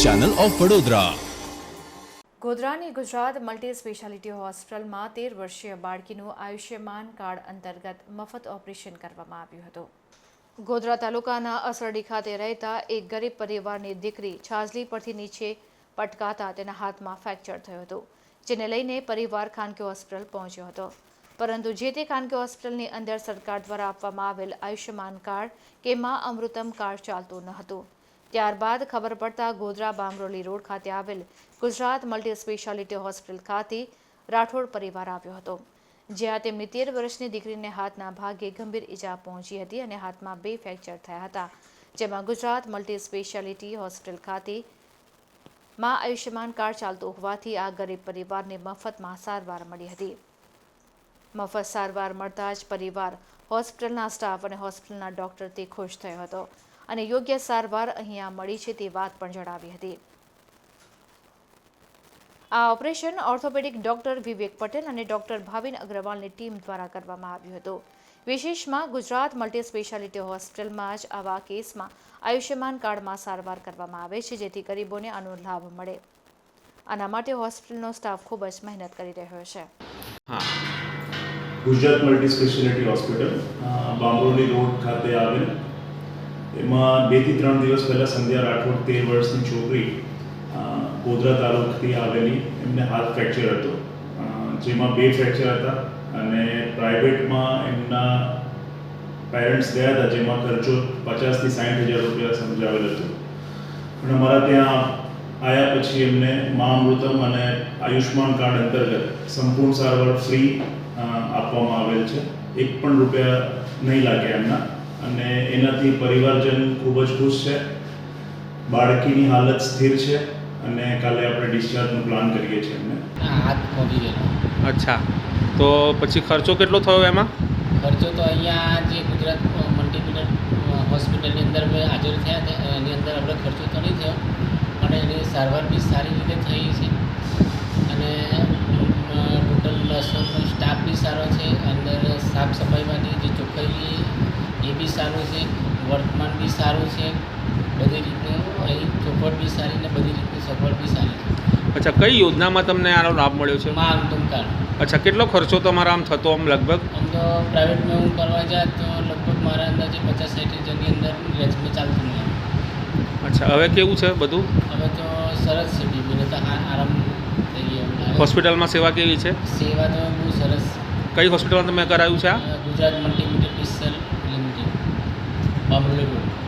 Channel of Vadodara. ગોધરાની Gujarat multi speciality હોસ્પિટલમાં તેર વર્ષીય બાળકીનું આયુષ્યમાન કાર્ડ અંતર્ગત મફત ઓપરેશન કરવામાં આવ્યું હતું. ગોધરા તાલુકાના અસરડી ખાતે રહેતા એક ગરીબ પરિવારની દીકરી છાજલી પરથી નીચે પટકાતા તેના હાથમાં ફ્રેક્ચર થયો હતો, જેને લઈને પરિવાર ખાનગી હોસ્પિટલ પહોંચ્યો હતો. પરંતુ જે તે ખાનગી હોસ્પિટલની અંદર સરકાર દ્વારા આપવામાં આવેલ આયુષ્યમાન કાર્ડ કે મા અમૃતમ કાર્ડ ચાલતું ન હતું. ત્યારબાદ ખબર પડતા ગોધરા બામરોલી રોડ ખાતે આવેલ ગુજરાત મલ્ટી સ્પેશિયાલિટી હોસ્પિટલ ખાતે રાઠોડ પરિવાર આવ્યો હતો, જ્યાં તેમની તેર વર્ષની દીકરીને હાથના ભાગે ગંભીર ઈજા પહોંચી હતી અને હાથમાં બે ફ્રેક્ચર થયા હતા. જેમાં ગુજરાત મલ્ટી સ્પેશિયાલિટી હોસ્પિટલ ખાતે માં આયુષ્યમાન કાર્ડ ચાલતું હોવાથી આ ગરીબ પરિવારને મફતમાં સારવાર મળી હતી. મફત સારવાર મળતા જ પરિવાર હોસ્પિટલના સ્ટાફ અને હોસ્પિટલના ડોક્ટરથી ખુશ થયો હતો. અને યોગ્ય સારવાર અહીંયા મળી છે તે વાત પણ જણાવી હતી. આ operation orthopaedic doctor Vivek Patel અને ડોક્ટર ભાવિન અગ્રવાલની ટીમ દ્વારા કરવામાં આવ્યું હતું. વિશેષમાં ગુજરાત મલ્ટી સ્પેશિયાલિટી હોસ્પિટલમાં જ આવા કેસમાં આયુષ્યમાન કાર્ડમાં સારવાર કરવામાં આવે છે જેથી ગરીબોને આનો લાભ મળે. આના માટે હોસ્પિટલનો સ્ટાફ ખૂબ જ મહેનત કરી રહ્યો છે. હા. Gujarat multi speciality hospital Bamroli road ખાતે આવેલ એમાં બેથી ત્રણ દિવસ પહેલાં સંધ્યા રાઠોડ તેર વર્ષની છોકરી ગોધરા તાલુકાથી આવેલી, એમને હાથ ફ્રેક્ચર હતો. જેમાં બે ફ્રેક્ચર હતા અને પ્રાઇવેટમાં એમના પેરેન્ટ્સ ગયા હતા, જેમાં ખર્ચો પચાસથી સાઠ હજાર રૂપિયા સમજાવેલ હતો. પણ અમારા ત્યાં આવ્યા પછી એમને મા અમૃતમ અને આયુષ્માન કાર્ડ અંતર્ગત સંપૂર્ણ સારવાર ફ્રી આપવામાં આવેલ છે. એક પણ રૂપિયા નહીં લાગે એમના. અને એનાથી પરિવારજન ખૂબ જ ખુશ છે. બાળકીની હાલત સ્થિર છે અને કાલે આપણે ડિસ્ચાર્જનું પ્લાન કરીએ છીએ એમને. હાથ ખોલી ગયેલો અચ્છા. તો પછી ખર્ચો કેટલો થયો એમાં? ખર્ચો તો અહીંયા જે ગુજરાત મલ્ટીપીલર હોસ્પિટલની અંદર મેં હાજર થયા હતા એની અંદર આપણે ખર્ચો તો નહીં થયો પણ એની સારવાર બી સારી રીતે થઈ છે. અને ટોટલ નર્સનો સ્ટાફ બી સારો છે અંદર સાફ સફાઈમાંથી જે ચોખ્ખાઈ એ બી સારું છે વર્તમાન બી સારું છે બધી રીતનું અહીં ચોખવટ બી સારી ને બધી રીતની સગવડ બી સારી છે. અચ્છા કઈ યોજનામાં તમને આનો લાભ મળ્યો છે? માં અંતમ કાર્ડ. અચ્છા કેટલો ખર્ચો તમારા આમ થતો આમ લગભગ? આમ તો પ્રાઇવેટમાં હું કરવા જાય તો લગભગ મારા અંદાજે પચાસ સાઠ હજારની અંદર રેન્જમાં ચાલતું નહીં અચ્છા હવે કેવું છે બધું? હવે તો સરસ છે બીબીને તો આરામ થઈ ગયો હોસ્પિટલમાં સેવા કેવી છે? સેવા તો બહુ સરસ. કઈ હોસ્પિટલમાં તમે કરાયું છે આ? Gujarat multimedia distal limited Bamroli road